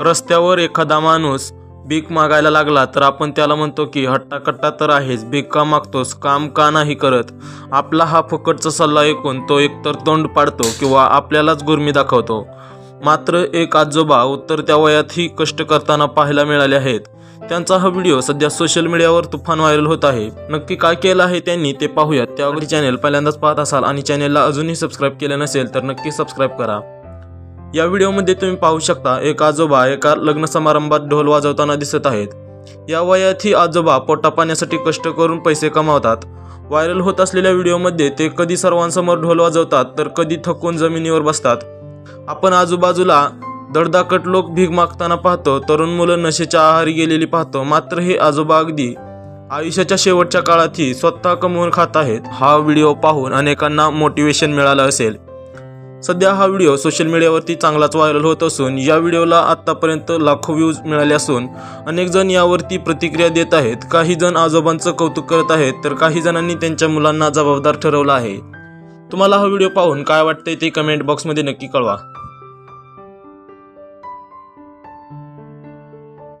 रस्त्यावर एखादा माणूस भीक मागायला लागला तर आपण त्याला म्हणतो की हट्टाकट्टा तर आहेच भीक का मागतोस काम का नाही करत? आपला हा फुकटचा सल्ला ऐकून तो एकतर तोंड पाडतो किंवा आपल्यालाच गुरमी दाखवतो. मात्र एक आजोबा उत्तर त्या वयातही कष्ट करताना पाहायला मिळाले आहेत. त्यांचा हा व्हिडिओ सध्या सोशल मीडियावर तुफान व्हायरल होत आहे. नक्की काय केलं आहे त्यांनी ते पाहूयात. त्यावर चॅनेल पहिल्यांदाच पाहत असाल आणि चॅनेलला अजूनही सबस्क्राईब केलं नसेल तर नक्की सबस्क्राईब करा. या व्हिडिओमध्ये तुम्ही पाहू शकता एक आजोबा एका लग्न समारंभात ढोल वाजवताना दिसत आहेत. या वयातही आजोबा पोटा पाण्यासाठी कष्ट करून पैसे कमावतात. व्हायरल होत असलेल्या व्हिडिओमध्ये ते कधी सर्वांसमोर ढोल वाजवतात तर कधी थकून जमिनीवर बसतात. आपण आजूबाजूला दडदाकट लोक भीक मागताना पाहतो तरुण मुलं नशेच्या आहारी गेलेली पाहतो मात्र हे आजोबा अगदी आयुष्याच्या शेवटच्या काळातही स्वतः कमवून खात आहेत. हा व्हिडिओ पाहून अनेकांना मोटिवेशन मिळालं असेल. सध्या हा व्हिडिओ सोशल मीडियावरती चांगलाच व्हायरल होत असून या व्हिडिओला आत्तापर्यंत लाखो व्ह्यूज मिळाले असून अनेक जण यावरती प्रतिक्रिया देत आहेत. काही जण आजोबांचं कौतुक करत आहेत तर काही जणांनी त्यांच्या मुलांना जबाबदार ठरवलं आहे. तुम्हाला हा व्हिडिओ पाहून काय वाटतंय ते कमेंट बॉक्समध्ये नक्की कळवा.